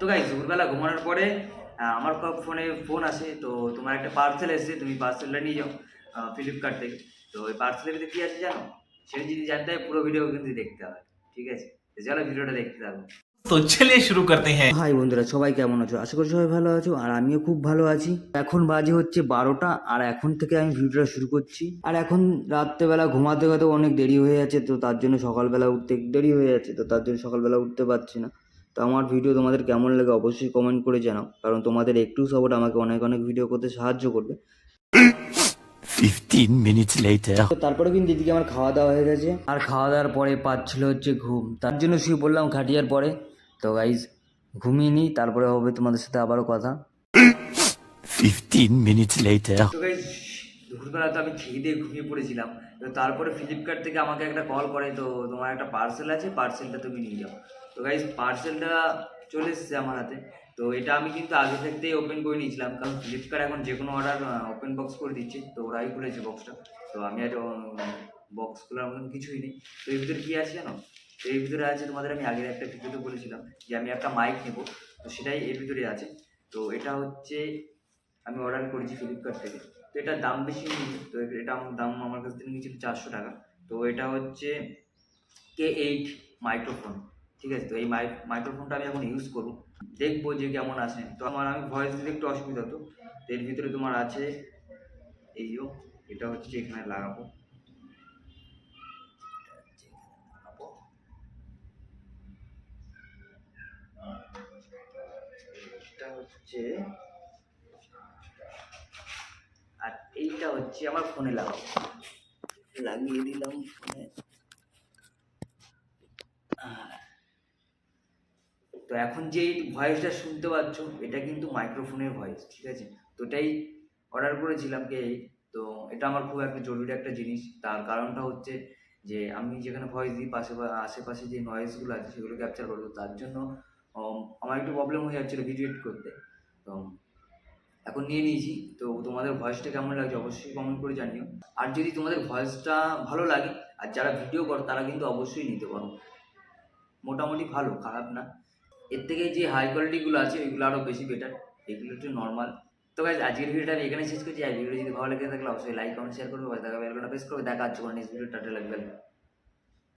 তো গাইজ দুপুরবেলা ঘুমানোর পরে আমার ফোনে ফোন আছে তো তোমার একটা পার্সেল এসেছে তুমি পার্সেলটা নিয়ে যাও ফ্লিপকার্ট থেকে। তো ওই পার্সেলের ভিতরে কী আছে জানো? সেই যদি জানতে হয় পুরো ভিডিও কিন্তু দেখতে হবে ঠিক আছে? চলো ভিডিওটা দেখতে থাকো। তো ছেলে শুরু করতে হ্যাঁ। ভাই বন্ধুরা সবাই কেমন আছো? আশা করি সবাই ভালো আছো আর আমিও খুব ভালো আছি। এখন বাজে হচ্ছে বারোটা আর এখন থেকে আমি ভিডিওটা শুরু করছি। আর এখন রাত্রেবেলা ঘুমাতে গেতে অনেক দেরি হয়ে যাচ্ছে তো তার জন্য সকালবেলা উঠতে দেরি হয়ে যাচ্ছে তো তার জন্য সকালবেলা উঠতে পারছি না। তো আমার ভিডিও তোমাদের কেমন লাগে অবশ্যই কমেন্ট করে জানাও। কারণ তোমাদের একটু সাপোর্ট আমাকে অনেক অনেক ভিডিও করতে সাহায্য করবে। 15 minutes later. তো তারপরে কিন্তু দিদিকে আমার খাওয়া দাওয়া হয়ে গেছে। আর খাওয়া দাওয়ার পরে পাচ্ছিল হচ্ছে ঘুম। তার জন্য শুয়ে পড়লাম খাটিয়ার পরে। তো গাইজ ঘুমিয়ে নিই তারপরে হবে তোমাদের সাথে আবারও কথা। 15 minutes later. দুপুরবেলা তো আমি খেয়ে দিয়ে ঘুমিয়ে পড়েছিলাম। তো তারপরে ফ্লিপকার্ট থেকে আমাকে একটা কল করে, তো তোমার একটা পার্সেল আছে পার্সেলটা তুমি নিয়ে যাও। তো গাইজ পার্সেলটা চলে এসেছে আমার হাতে। তো এটা আমি কিন্তু আগে থাকতেই ওপেন করে নিয়েছিলাম, কারণ ফ্লিপকার্ট এখন যে কোনো অর্ডার ওপেন বক্স করে দিচ্ছে, তো ওরাই খুলেছে বক্সটা তো আমি আর বক্স খোলার মতন কিছুই নেই। তো এর ভিতরে কী আছে জানো? তো এর ভিতরে আছে, তোমাদের আমি আগের একটা ভিডিওতে বলেছিলাম যে আমি একটা মাইক নেব। তো সেটাই এর ভিতরে আছে। তো এটা হচ্ছে, আমি অর্ডার করেছি ফ্লিপকার্ট থেকে। তো এটার দাম বেশি তো এটা দাম আমার কাছ থেকে নিয়েছিল চারশো টাকা। তো এটা হচ্ছে কে এইট মাইক্রোফোন ঠিক আছে? তো এই মাইক মাইক্রোফোনটা আমি এখন ইউজ করব। দেখব যে কেমন আছে তো আমার, আমি ভয়েস দিতে একটু অসুবিধা হতো তো এর ভিতরে তোমার আছে, এই যে, এটা হচ্ছে এখানে লাগাবো লাগাবো। এটা হচ্ছে আর এইটা হচ্ছে, আমার ফোনে লাগাবো লাগিয়ে দিলাম ফোনে। তো এখন যে ভয়েসটা শুনতে পাচ্ছ, এটা কিন্তু মাইক্রোফোনের ভয়েস, ঠিক আছে? তো এটাই অর্ডার করেছিলাম কে? তো এটা আমার খুব একটা জরুরি একটা জিনিস। তার কারণটা হচ্ছে যে, আমি যেখানে ভয়েস দিই, পাশে আশেপাশে যে নয়েজগুলো আছে, সেগুলো ক্যাপচার করব। তার জন্য আমার একটু প্রবলেম হয়ে যাচ্ছিল ভিডিও এডিট করতে। এখন নিয়ে নিয়েছি। তো তোমাদের ভয়েসটা কেমন লাগছে অবশ্যই কমেন্ট করে জানিও। আর যদি তোমাদের ভয়েসটা ভালো লাগে, আর যারা ভিডিও করো, তারা কিন্তু অবশ্যই নিতে পারো। মোটামুটি ভালো, খারাপ না। এর থেকে যে হাই কোয়ালিটিগুলো আছে ওইগুলো আরও বেশি বেটার এগুলো একটু নর্মাল তো গাইজ আজকের ভিডিওটা আমি এখানে শেষ করছি। আর ভিডিও যদি ভালো লেগে থাকলে অবশ্যই লাইক কমেন্ট শেয়ার করবে। দেখা বেলকনটা প্রেস করবে। দেখা হচ্ছে ভিডিও টাটা লাগবে